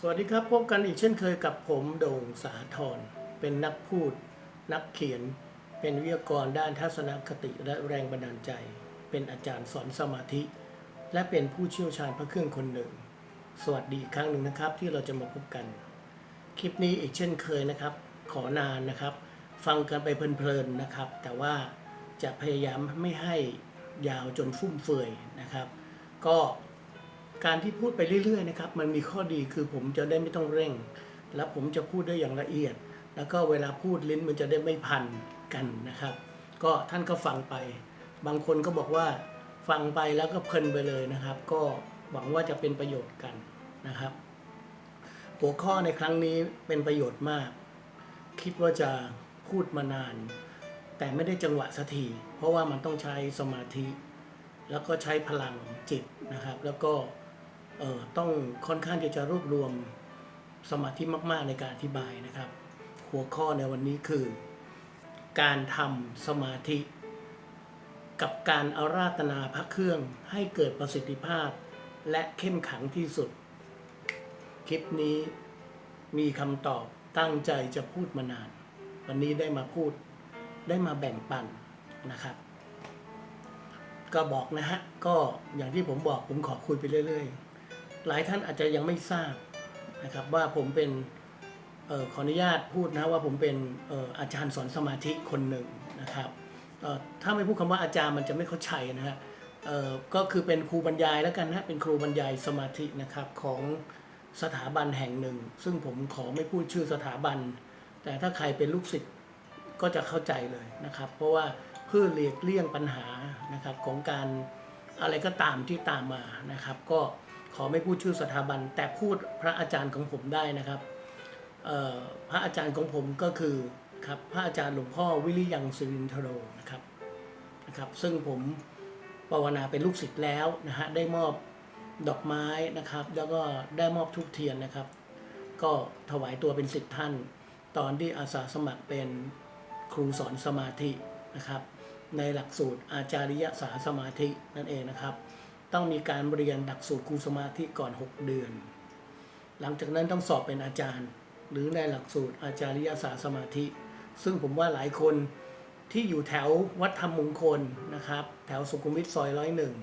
สวัสดีครับ พบกันอีกเช่นเคยกับผมโด่งสาธรเป็นนักพูด นักเขียน เป็นวิทยากรด้านทัศนคติและแรงบันดาลใจ เป็นอาจารย์สอนสมาธิ และเป็นผู้เชี่ยวชาญพระเครื่องคนหนึ่ง สวัสดีอีกครั้งหนึ่งนะครับ ที่เราจะมาพบกัน คลิปนี้อีกเช่นเคยนะครับ ขอนานนะครับ ฟังกันไปเพลินๆนะครับ แต่ว่าจะพยายามไม่ให้ยาวจนฟุ่มเฟือยนะครับ ก็ การที่พูดไปเรื่อยๆนะครับมันมีข้อดีคือผมจะได้ไม่ต้องเร่ง และผมจะพูดได้อย่างละเอียด แล้วก็เวลาพูดลิ้นมันจะได้ไม่พันกันนะครับ ก็ท่านก็ฟังไป บางคนก็บอกว่าฟังไปแล้วก็เพลินไปเลยนะครับ ก็หวังว่าจะเป็นประโยชน์กันนะครับ หัวข้อในครั้งนี้เป็นประโยชน์มาก คิดว่าจะพูดมานาน แต่ไม่ได้จังหวะสักทีเพราะว่ามันต้องใช้สมาธิ แล้วก็ใช้พลังจิตนะครับ แล้วก็ ต้องค่อนข้างที่จะรวบรวมสมาธิมาก ๆ ในการอธิบายนะครับ หัวข้อในวันนี้คือ การทำสมาธิ กับการอาราธนาพระเครื่องให้เกิดประสิทธิภาพ และเข้มขังที่สุด คลิปนี้มีคำตอบตั้งใจจะพูดมานาน วันนี้ได้มาพูดได้มาแบ่งปันนะครับ ก็บอกนะฮะ ก็อย่างที่ผมบอกผมขอคุยไปเรื่อย ๆ หลายท่านอาจจะยังไม่ทราบนะครับว่าผมเป็นออขออนุญาตพูดนะว่าผมเป็นอออาจารย์สอนสมาธิคนหนึ่งนะครับออถ้าไม่พูดคำว่าอาจารย์มันจะไม่เข้าใจนะฮะก็คือเป็นครูบรรยายแล้วกันนะเป็นครูบรรยายสมาธินะครับของสถาบันแห่งหนึ่ง ซึ่งผมขอไม่พูดชื่อสถาบัน แต่ถ้าใครเป็นลูกศิษย์ก็จะเข้าใจเลยนะครับ เพราะว่าเพื่อเลียกเลี่ยงปัญหานะครับของการอะไรก็ตามที่ตามมานะครับ ก็ ขอไม่พูดชื่อสถาบัน แต่พูดพระอาจารย์ของผมได้นะครับพระอาจารย์ของผมก็คือครับพระอาจารย์หลวงพ่อวิริยังสิรินทโรนะครับนะครับ ซึ่งผมภาวนาเป็นลูกศิษย์แล้วนะฮะได้มอบดอกไม้นะครับ แล้วก็ได้มอบทุกเทียนนะครับ ก็ถวายตัวเป็นศิษย์ท่าน ตอนที่อาสาสมัครเป็นครูสอนสมาธินะครับ ในหลักสูตรอาจาริยสาสมาธินั่นเองนะครับ ต้องมีการเรียนหลักสูตรครูสมาธิก่อน 6 เดือน หลังจากนั้นต้องสอบเป็นอาจารย์ หรือในหลักสูตรอาจาริยสาสมาธิ ซึ่งผมว่าหลายคนที่อยู่แถววัดธรรมมงคลนะครับ แถวสุขุมวิทซอยร้อยหนึ่ง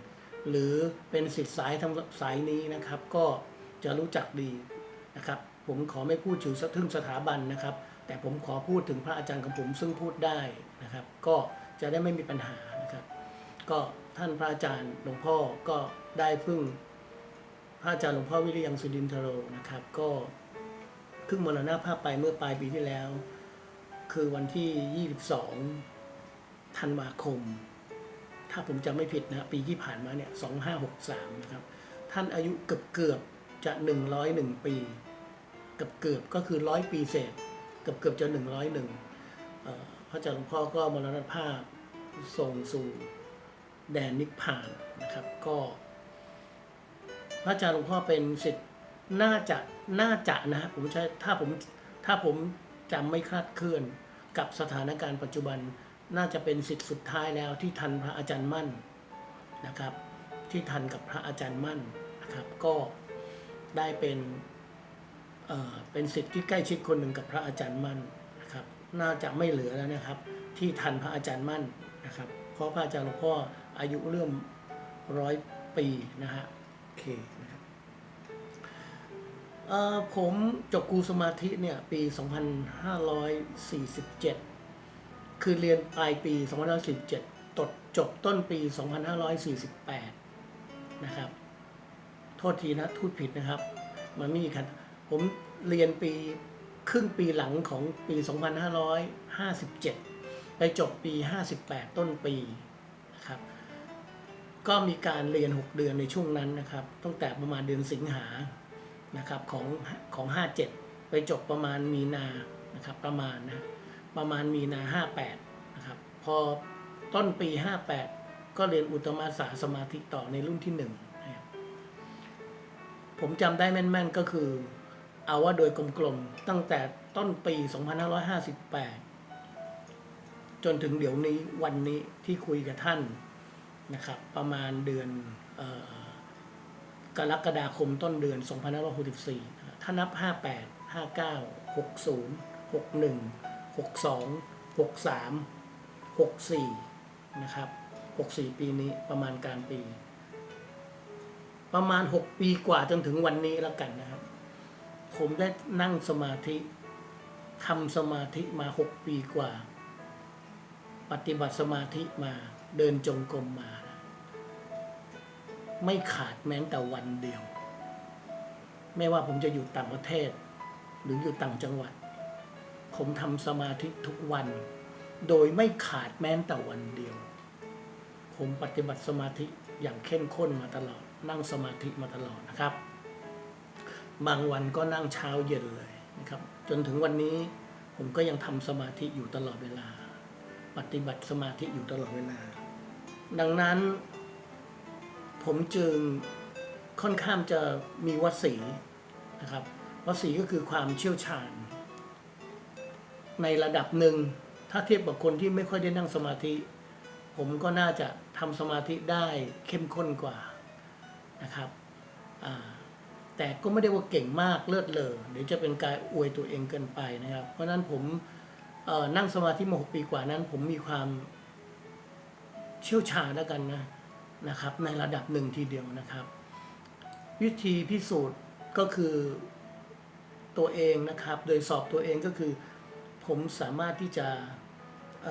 หรือเป็นสิทธิสายทางสายนี้นะครับ ก็จะรู้จักดีนะครับ ผมขอไม่พูดถึงถึงสถาบันนะครับ แต่ผมขอพูดถึงพระอาจารย์ของผมซึ่งพูดได้นะครับ ก็จะได้ไม่มีปัญหานะครับ ก็ ท่านพระอาจารย์หลวงพ่อก็ได้พึ่งพระอาจารย์หลวงพ่อวิริยังสุดินทโรนะครับ ก็เพิ่งมรณภาพไปเมื่อปลายปีที่แล้ว คือวันที่ 22 ธันวาคม ถ้าผมจำไม่ผิดนะปีที่ผ่านมาเนี่ย 2563 นะครับ ท่านอายุเกือบเกือบจะ 101 ปีเกือบเกือบก็คือร้อยปีเศษเกือบเกือบจะ 101พระอาจารย์หลวงพ่อก็มรณภาพส่งสู่ แดนนิพพานนะครับก็พระอาจารย์หลวงพ่อเป็นสิทธิ์น่าจะน่าจะนะฮะผมใช้ถ้าผมถ้าผมจำไม่คลาดเคลื่อนกับสถานการณ์ปัจจุบันน่าจะเป็นสิทธิ์สุดท้ายแล้วที่ทันพระอาจารย์มั่นนะครับ ที่ทันกับพระอาจารย์มั่นนะครับ ก็ได้เป็นเอ่อเป็นสิทธิ์ที่ใกล้ชิดคนหนึ่งกับพระอาจารย์มั่นนะครับ น่าจะไม่เหลือแล้วนะครับ ที่ทันพระอาจารย์มั่นนะครับ เพราะพระอาจารย์หลวงพ่อ อายุเริ่มร้อยปีนะฮะโอเคนะครับผมจบครูสมาธิเนี่ยปี 2547 คือเรียนปลายปี 2547ตดจบต้นปี 2548 นะครับ โทษทีนะทูดผิดนะครับ มันไม่มีคันผมเรียนปีครึ่งปีหลังของปี 2557 ไปจบปี 58 ต้นปีนะครับ ก็มีการเรียน 6 เดือนในช่วงนั้นนะครับตั้งแต่ประมาณเดือนสิงหานะครับของของ 57 ไปจบประมาณมีนานะครับประมาณนะประมาณมีนา 58นะครับพอต้นปี 58 ก็เรียนอุตมาสาสมาธิต่อในรุ่นที่1นะครับผมจำได้แม่นๆก็คือ เอาว่าโดยกลมๆตั้งแต่ต้นปี 2558 จนถึงเดี๋ยวนี้วันนี้ที่คุยกับท่าน นะครับประมาณเดือนออกรกฎาคมต้นเดือน 2564 ถ้านับ 58 59 60 61 62 63 64 นะครับ 64 ปีนี้ประมาณกลางปี ประมาณ 6 ปีกว่าจนถึงวันนี้แล้วกันนะครับ ผมได้นั่งสมาธิทำสมาธิมา 6 ปีกว่า ปฏิบัติสมาธิมา เดินจงกรมมานะไม่ขาดแม้แต่วันเดียว ไม่ว่าผมจะอยู่ต่างประเทศ หรืออยู่ต่างจังหวัด ผมทำสมาธิทุกวัน โดยไม่ขาดแม้แต่วันเดียว ผมปฏิบัติสมาธิอย่างเข้มข้นมาตลอด นั่งสมาธิมาตลอดนะครับ บางวันก็นั่งเช้าเย็นเลยนะครับ จนถึงวันนี้ผมก็ยังทำสมาธิอยู่ตลอดเวลา ปฏิบัติสมาธิอยู่ตลอดเวลา ดังนั้น ผมจึงค่อนข้างจะมีวสีนะครับวสีก็คือความเชี่ยวชาญ ในระดับหนึ่ง ถ้าเทียบกับคนที่ไม่ค่อยได้นั่งสมาธิ ผมก็น่าจะทำสมาธิได้เข้มข้นกว่านะครับแต่ก็ไม่ได้ว่าเก่งมากเลิศเลอเดี๋ยวจะเป็นการอวยตัวเองเกินไปนะครับ เพราะนั้นผมนั่งสมาธิมาหกปีกว่านั้น ผมมีความ เชี่ยวชาญแล้วกันนะนะครับ ในระดับหนึ่งทีเดียวนะครับ วิธีพิสูจน์ก็คือตัวเองนะครับ โดยสอบตัวเองก็คือ ผมสามารถที่จะเ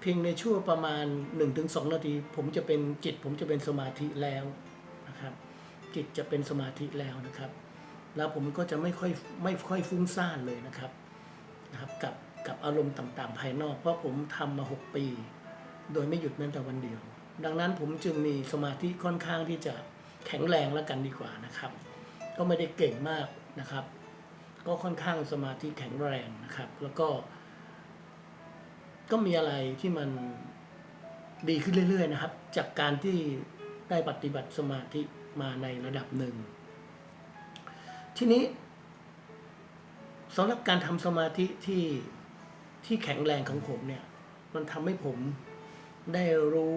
เพียงในช่วงประมาณ 1-2 นาที ผมจะเป็นจิต ผมจะเป็นสมาธิแล้วนะครับ จิตจะเป็นสมาธิแล้วนะครับ แล้วผมก็จะไม่ค่อยไม่ค่อยฟุ้งซ่านเลยนะครับนะครับกับกับอารมณ์ต่างๆภายนอก เพราะผมทำมา 6 ปี โดยไม่หยุดแม้แต่วันเดียว ดังนั้นผมจึงมีสมาธิค่อนข้างที่จะแข็งแรงแล้วกันดีกว่านะครับ ก็ไม่ได้เก่งมากนะครับ ก็ค่อนข้างสมาธิแข็งแรงนะครับ แล้วก็ ก็มีอะไรที่มันดีขึ้นเรื่อย ๆ นะครับ จากการที่ได้ปฏิบัติสมาธิมาในระดับหนึ่ง ทีนี้สำหรับการทำสมาธิที่ที่แข็งแรงของผมเนี่ย มันทำให้ผม ได้รู้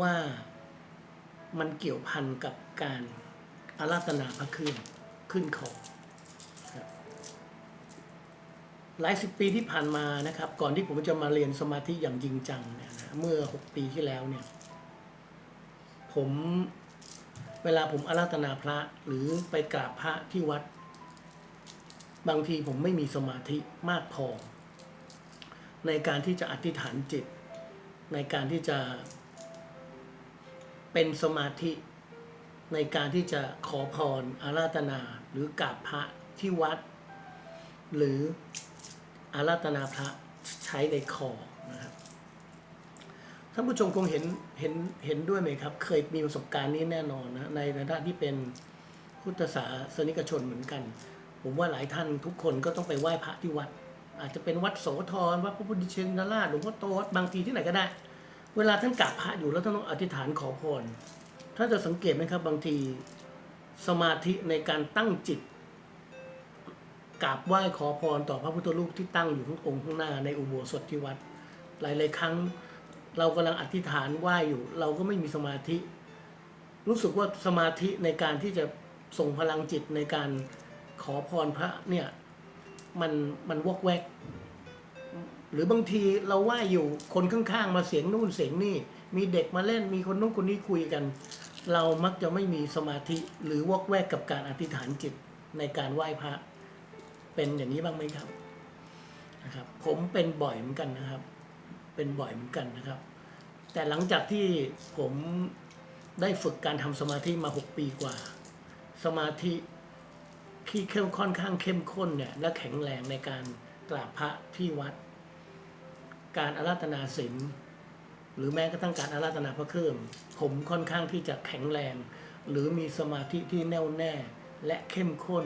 ว่ามันเกี่ยวพันกับการอาราธนาพระเครื่องขึ้นของครับหลายสิบปีที่ผ่านมานะครับ ก่อนที่ผมจะมาเรียนสมาธิอย่างจริงจังเนี่ยนะเมื่อหกปีที่แล้วเนี่ย ผมเวลาผมอาราธนาพระหรือไปกราบพระที่วัด บางทีผมไม่มีสมาธิมากพอ ในการที่จะอธิษฐานจิต ในการที่จะเป็นสมาธิในการที่จะขอพรอาราธนาหรือกราบพระที่วัด หรืออาราธนาพระใช้ในคอนะครับท่านผู้ชมคงเห็นเห็นเห็นด้วยไหมครับ เคยมีประสบการณ์นี้แน่นอนนะในฐานะที่เป็นพุทธศาสนิกชนเหมือนกัน ผมว่าหลายท่านทุกคนก็ต้องไปไหว้พระที่วัด อาจจะเป็นวัดโสธรวัดพระพุทธชินราชหลวงพ่อโตบางทีที่ไหนก็ได้ เวลาท่านกราบพระอยู่แล้วท่านต้องอธิษฐานขอพรท่านจะสังเกตไหมครับ บางทีสมาธิในการตั้งจิตกราบไหว้ขอพรต่อพระพุทธรูปที่ตั้งอยู่ข้างองค์ข้างหน้าในอุโบสถที่วัด หลายๆครั้งเรากำลังอธิษฐานไหว้อยู่ เราก็ไม่มีสมาธิ รู้สึกว่าสมาธิในการที่จะส่งพลังจิตในการขอพรพระเนี่ย มันมันวอกแวก หรือบางทีเราไหว้อยู่คนข้างๆ มาเสียงนู่นเสียงนี่ มีเด็กมาเล่นมีคนนู้นคนนี้คุยกัน เรามักจะไม่มีสมาธิหรือวอกแวกกับการอธิษฐานจิตในการไหว้พระ เป็นอย่างนี้บ้างไหมครับนะครับ ผมเป็นบ่อยเหมือนกันนะครับ เป็นบ่อยเหมือนกันนะครับ แต่หลังจากที่ผมได้ฝึกการทำสมาธิมาหกปีกว่า สมาธิ ที่เข้มค่อนข้างเข้มข้นเนี่ยและแข็งแรงในการกราบพระที่วัด การอาราธนาศีลหรือแม้กระทั่งการอาราธนาพระเครื่องผมค่อนข้างที่จะแข็งแรง หรือมีสมาธิที่แน่วแน่และเข้มข้น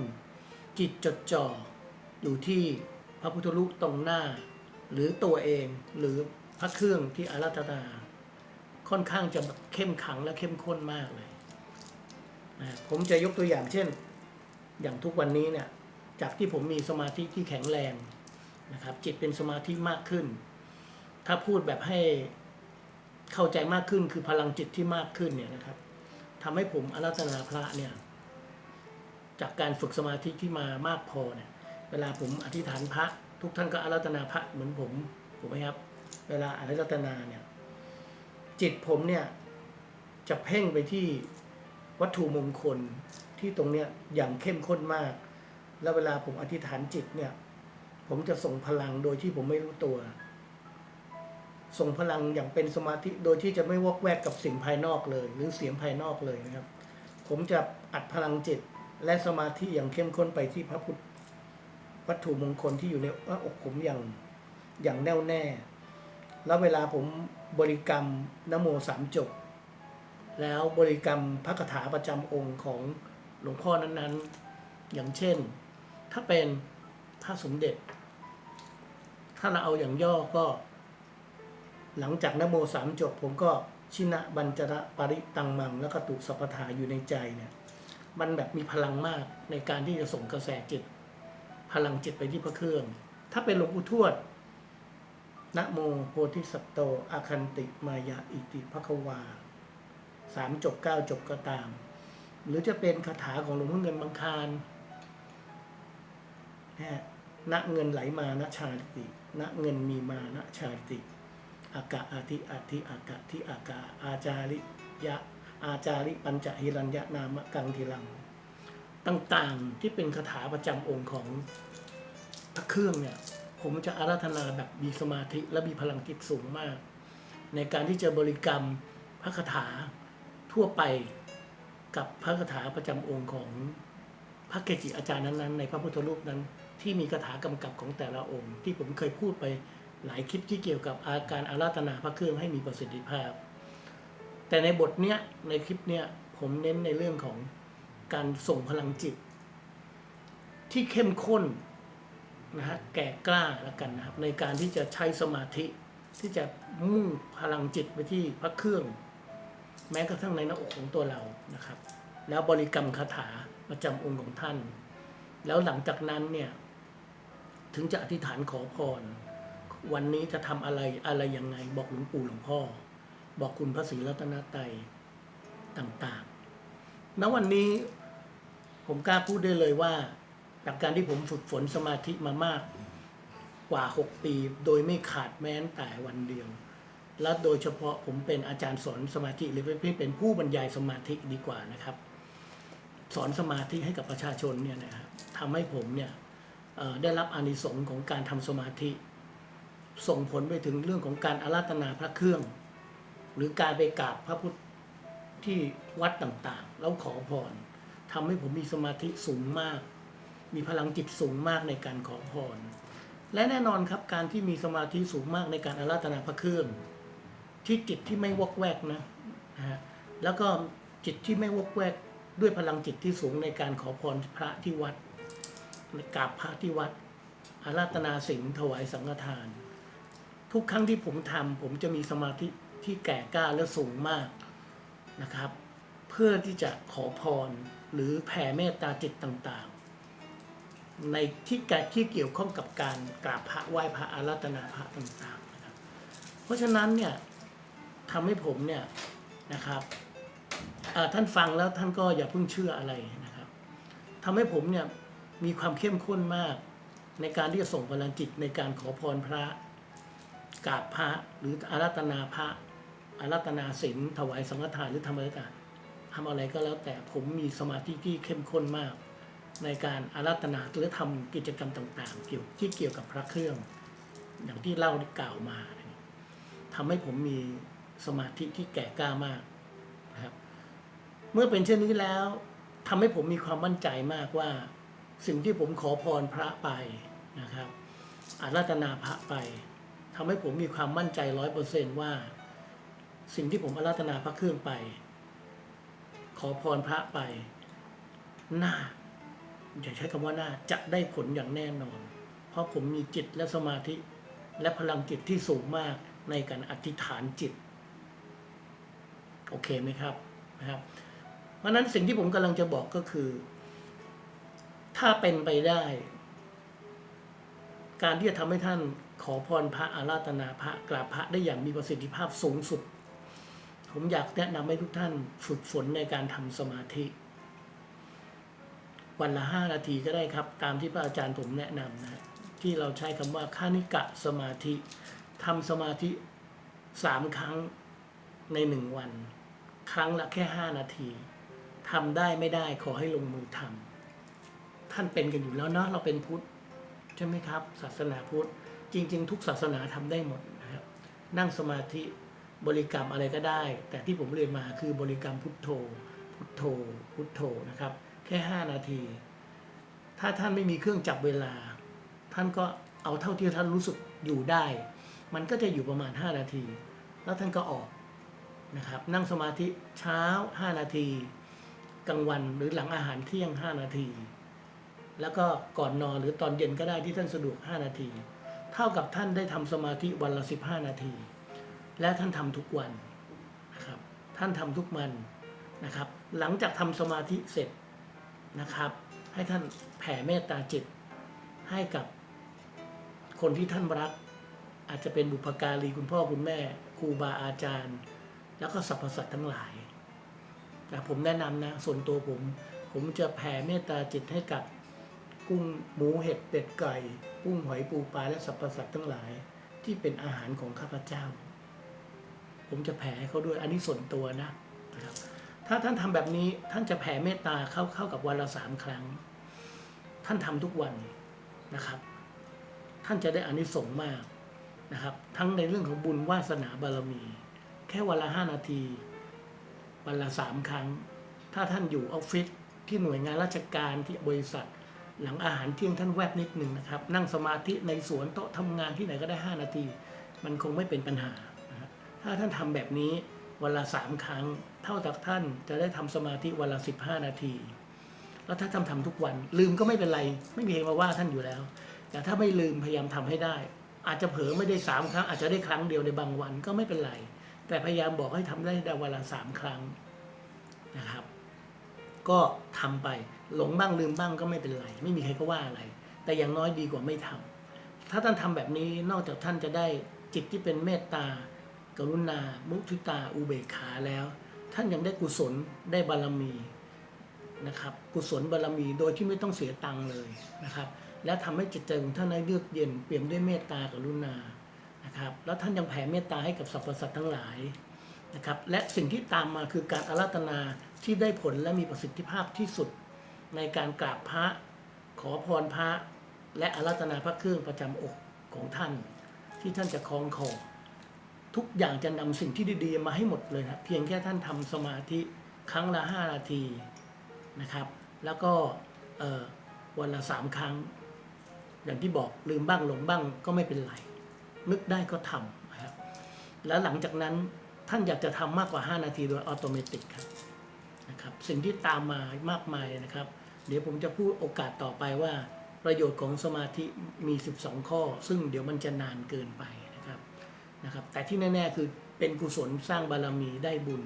จิตจดจ่ออยู่ที่พระพุทธรูปตรงหน้า หรือตัวเองหรือพระเครื่องที่อาราธนา ค่อนข้างจะเข้มขังและเข้มข้นมากเลย ผมจะยกตัวอย่างเช่น อย่างทุกวันนี้เนี่ยจากที่ผมมีสมาธิที่แข็งแรงนะครับ จิตเป็นสมาธิมากขึ้น ถ้าพูดแบบให้เข้าใจมากขึ้นคือพลังจิตที่มากขึ้นเนี่ยนะครับทำให้ผมอาราธนาพระเนี่ยจากการฝึกสมาธิที่มามากพอเนี่ย เวลาผมอธิษฐานพระ ทุกท่านก็อาราธนาพระเหมือนผมถูกไหมครับ เวลาอาราธนาเนี่ยจิตผมเนี่ยจะเพ่งไปที่วัตถุมงคล ที่ตรงเนี้ยอย่างเข้มข้นมาก แล้วเวลาผมอธิษฐานจิตเนี่ย ผมจะส่งพลังโดยที่ผมไม่รู้ตัว ส่งพลังอย่างเป็นสมาธิโดยที่จะไม่วอกแวกกับสิ่งภายนอกเลย หรือเสียงภายนอกเลยนะครับ ผมจะอัดพลังจิตและสมาธิอย่างเข้มข้นไปที่พระพุทธวัตถุมงคลที่อยู่ในพระอกผมอย่างอย่างแน่วแน่ แล้วเวลาผมบริกรรมนโมสามจบ แล้วบริกรรมพระคาถาประจำองค์ของ หลวงพ่อนั้นๆ อย่างเช่น ถ้าเป็นพระสมเด็จ ถ้าเราเอาอย่างย่อก็ หลังจากนโมสามจบ ผมก็ชินะบัญจระปริตังมัง แล้วก็ตุสัพทาอยู่ในใจเนี่ยมันแบบมีพลังมากในการที่จะส่งกระแสจิต พลังจิตไปที่พระเครื่อง ถ้าเป็นหลวงปู่ทวดนะโมโพธิสัตโตอาคันติมายาอิติภควาสามจบเก้าจบก็ตาม หรือจะเป็นคาถาของหลวงพ่อเงินบางคารนะฮะณเงินไหลมาณชาลิติณเงินมีมาณชาลิติอากะอาทิอาทิอากะทิอากะอาจาริยะอาจาริปัญจหิรัญญนามะกังทีลัง ต่างๆที่เป็นคาถาประจำองค์ของพระเครื่องเนี่ยผมจะอาราธนาแบบมีสมาธิและมีพลังจิตสูงมาก ในการที่จะบริกรรมพระคาถาทั่วไป กับพระคาถาประจำองค์ของพระเกจิอาจารย์นั้นๆในพระพุทธรูปนั้น ที่มีคาถากำกับของแต่ละองค์ ที่ผมเคยพูดไปหลายคลิปที่เกี่ยวกับอาการอาราธนาพระเครื่องให้มีประสิทธิภาพ แต่ในบทเนี้ยในคลิปเนี้ยผมเน้นในเรื่องของการส่งพลังจิต ที่เข้มข้นนะฮะแก่กล้าแล้วกันนะครับในการที่จะใช้สมาธิที่จะมุ่งพลังจิตไปที่พระเครื่อง แม้กระทั่งในหน้าอกของตัวเรานะครับ แล้วบริกรรมคาถาประจำองค์ของท่าน แล้วหลังจากนั้นเนี่ยถึงจะอธิษฐานขอพร วันนี้จะทำอะไรอะไรยังไง บอกหลวงปู่หลวงพ่อ บอกคุณพระศรีรัตนตรัยต่างๆณวันนี้ผมกล้าพูดได้เลยว่าจากการที่ผมฝึกฝนสมาธิมามากกว่า 6 ปี โดยไม่ขาดแม้แต่วันเดียว และโดยเฉพาะผมเป็นอาจารย์สอนสมาธิหรือเป็นเป็นผู้บรรยายสมาธิดีกว่านะครับ สอนสมาธิให้กับประชาชนเนี่ยนะครับทำให้ผมเนี่ยได้รับอานิสงส์ของการทำสมาธิ ส่งผลไปถึงเรื่องของการอาราธนาพระเครื่อง หรือการไปกราบพระพุทธที่วัดต่างๆ แล้วขอพรทำให้ผมมีสมาธิสูงมาก มีพลังจิตสูงมากในการขอพรและแน่นอนครับการที่มีสมาธิสูงมากในการอาราธนาพระเครื่อง ที่จิตที่ไม่วอกแวกนะฮะแล้วก็จิตที่ไม่วอกแวกด้วยพลังจิตที่สูงในการขอพรพระที่วัดในกราบพระที่วัด อาราธนาศีลถวายสังฆทาน ทุกครั้งที่ผมทำผมจะมีสมาธิที่แก่กล้าและสูงมากนะครับ เพื่อที่จะขอพรหรือแผ่เมตตาจิตต่างๆ ในที่การที่เกี่ยวข้องกับการกราบพระไหว้พระอาราธนาพระต่างๆนะครับเพราะฉะนั้นเนี่ย ทำให้ผมเนี่ยนะครับท่านฟังแล้วท่านก็อย่าเพิ่งเชื่ออะไรนะครับทำให้ผมเนี่ยมีความเข้มข้นมาก ในการที่จะส่งพลังจิตในการขอพรพระกราบพระหรืออาราธนาพระอาราธนาศีลถวายสังฆทานหรือทำอะไรต่างทำอะไรก็แล้วแต่ผมมีสมาธิที่เข้มข้นมาก ในการอาราธนาหรือทำกิจกรรมต่างๆ เกี่ยวที่เกี่ยวกับพระเครื่อง อย่างที่เล่ากล่าวมาทำให้ผมมี สมาธิที่แก่กล้ามากนะครับเมื่อเป็นเช่นนี้แล้วทำให้ผมมีความมั่นใจมากว่า สิ่งที่ผมขอพรพระไปนะครับอาราธนาพระไปทำให้ผมมีความมั่นใจร้อยเปอร์เซนว่า สิ่งที่ผมอาราธนาพระเครื่องไป ขอพรพระไปน่าอย่าใช้คำว่าน่าจะได้ผลอย่างแน่นอน เพราะผมมีจิตและสมาธิและพลังจิตที่สูงมากในการอธิษฐานจิต โอเคไหมครับนะครับ เพราะนั้นสิ่งที่ผมกำลังจะบอกก็คือ ถ้าเป็นไปได้ การที่จะทำให้ท่านขอพรพระอาราธนาพระกราบพระได้อย่างมีประสิทธิภาพสูงสุด ผมอยากแนะนำให้ทุกท่านฝึกฝนในการทำสมาธิ วันละห้านาทีก็ได้ครับ ตามที่พระอาจารย์ผมแนะนำนะที่เราใช้คำว่าคานิกะสมาธิทำสมาธิสามครั้ง ในหนึ่งวัน ครั้งละแค่ห้านาทีทำได้ไม่ได้ขอให้ลงมือทำท่านเป็นกันอยู่แล้วเนาะเราเป็นพุทธใช่ไหมครับ ศาสนาพุทธจริง ๆ ทุกศาสนาทำได้หมดนะครับ นั่งสมาธิบริกรรมอะไรก็ได้ แต่ที่ผมเรียนมาคือบริกรรมพุทโธ พุทโธ พุทโธนะครับ แค่ 5 นาที ถ้าท่านไม่มีเครื่องจับเวลา ท่านก็เอาเท่าที่ท่านรู้สึกอยู่ได้ มันก็จะอยู่ประมาณ 5 นาที แล้วท่านก็ออก นะครับนั่งสมาธิเช้า 5 นาที กลางวันหรือหลังอาหารเที่ยง 5 นาที แล้วก็ก่อนนอนหรือตอนเย็นก็ได้ที่ท่านสะดวก 5 นาที เท่ากับท่านได้ทำสมาธิวันละ 15 นาที และท่านทำทุกวันนะครับท่านทำทุกวันนะครับ หลังจากทำสมาธิเสร็จนะครับ ให้ท่านแผ่เมตตาจิตให้กับคนที่ท่านรัก อาจจะเป็นบุพการีคุณพ่อคุณแม่ครูบาอาจารย์ แล้วก็สรรพสัตว์ทั้งหลายแต่ผมแนะนำนะส่วนตัวผม ผมจะแผ่เมตตาจิตให้กับกุ้งหมูเห็ดเป็ดไก่กุ้งหอยปูปลาและสรรพสัตว์ทั้งหลาย ที่เป็นอาหารของข้าพเจ้า ผมจะแผ่เขาด้วยอันนี้ส่วนตัวนะนะครับถ้าท่านทำแบบนี้ท่านจะแผ่เมตตาเข้าเข้ากับวันละสามครั้ง ท่านทำทุกวันนะครับ ท่านจะได้อานิสงส์มากนะครับ ทั้งในเรื่องของบุญวาสนาบารมี ค่วันละห้านาที วันละสามครั้ง ถ้าท่านอยู่ออฟฟิศที่หน่วยงานราชการที่บริษัท หลังอาหารเที่ยงท่านแวบนิดหนึ่งนะครับ นั่งสมาธิในสวนโต๊ะทำงานที่ไหนก็ได้ 5 นาที มันคงไม่เป็นปัญหา ถ้าท่านทำแบบนี้วันละสามครั้ง เท่ากับท่านจะได้ทำสมาธิวันละ 15 นาที แล้วถ้าทำทำทุกวัน ลืมก็ไม่เป็นไร ไม่มีใครมาว่าท่านอยู่แล้ว แต่ถ้าไม่ลืมพยายามทำให้ได้ อาจจะเผลอไม่ได้สามครั้งอาจจะได้ครั้งเดียวในบางวันก็ไม่เป็นไร แต่พยายามบอกให้ทำได้แต่วันละสามครั้งนะครับ ก็ทำไปหลงบ้างลืมบ้างก็ไม่เป็นไร ไม่มีใครก็ว่าอะไร แต่อย่างน้อยดีกว่าไม่ทำถ้าท่านทำแบบนี้นอกจากท่านจะได้จิตที่เป็นเมตตา กรุณา มุทิตา อุเบกขาแล้ว ท่านยังได้กุศลได้บารมีนะครับ กุศลบารมีโดยที่ไม่ต้องเสียตังค์เลยนะครับ และทำให้จิตใจของท่านได้เยือกเย็นเปี่ยมด้วยเมตตากรุณา นะครับแล้วท่านยังแผ่เมตตาให้กับสรรพสัตว์ทั้งหลายนะครับและสิ่งที่ตามมาคือการอาราธนาที่ได้ผลและมีประสิทธิภาพที่สุด ในการกราบพระขอพรพระและอาราธนาพระเครื่องประจำอกของท่าน ที่ท่านจะคล้องคอทุกอย่างจะนำสิ่งที่ดีๆมาให้หมดเลยนะเพียงแค่ท่านทำสมาธิครั้งละ 5 นาทีนะครับ แล้วก็วันละสามครั้ง อย่างที่บอกลืมบ้างหลงบ้างก็ไม่เป็นไร นึกได้ก็ทำนะครับแล้วหลังจากนั้นท่านอยากจะทำมากกว่า 5 นาทีโดยอัตโนมัติครับนะครับ สิ่งที่ตามมามากมายนะครับ เดี๋ยวผมจะพูดโอกาสต่อไปว่า ประโยชน์ของสมาธิมี 12 ข้อ ซึ่งเดี๋ยวมันจะนานเกินไปนะครับนะครับ แต่ที่แน่ๆคือเป็นกุศลสร้างบารมีได้บุญ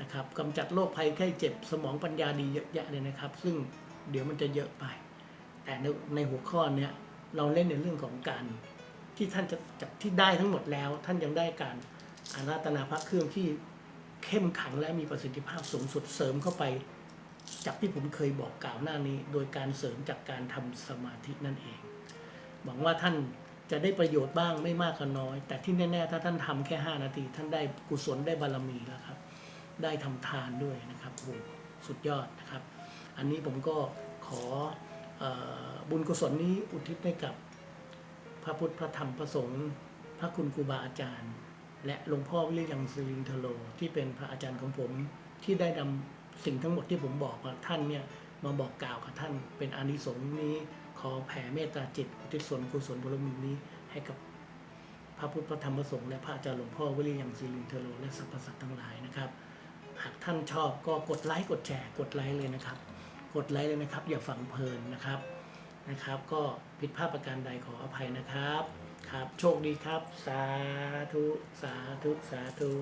นะครับกำจัดโรคภัยไข้เจ็บสมองปัญญาดีเยอะแยะเลยนะครับ ซึ่งเดี๋ยวมันจะเยอะไป แต่ในในหัวข้อเนี้ยเราเล่นในเรื่องของการ ที่ท่านจะจากที่ได้ทั้งหมดแล้ว ท่านยังได้การอาราธนาพระเครื่องที่เข้มขังและมีประสิทธิภาพสูงสุดเสริมเข้าไป จากที่ผมเคยบอกกล่าวหน้านี้ โดยการเสริมจากการทำสมาธินั่นเอง หวังว่าท่านจะได้ประโยชน์บ้างไม่มากก็น้อย แต่ที่แน่ๆ ถ้าท่านทำแค่ 5 นาที ท่านได้กุศลได้บารมีแล้วครับ ได้ทำทานด้วยนะครับโอ้โหสุดยอดนะครับ อันนี้ผมก็ขอออบุญกุศลนี้อุทิศให้กับ พระพุทธพระธรรมพระสงฆ์พระคุณครูบาอาจารย์ และหลวงพ่อวิริยังสิรินทโลที่เป็นพระอาจารย์ของผมที่ได้นำสิ่งทั้งหมดที่ผมบอกกับท่านเนี่ยมาบอกกล่าวกับท่าน เป็นอานิสงส์นี้ขอแผ่เมตตาจิตอุทิศส่วนกุศลบารมีนี้ให้กับพระพุทธพระธรรมพระสงฆ์และพระอาจารย์หลวงพ่อวิริยังสิรินทโลและสรรพสัตว์ทั้งหลายนะครับหากท่านชอบก็กดไลค์กดแชร์กดไลค์เลยนะครับ กดไลค์เลยนะครับ อย่าฝังเพลินนะครับนะครับ ก็ ผิดพลาดประการใดขออภัยนะครับ ครับ โชคดีครับ สาธุ สาธุ สาธุ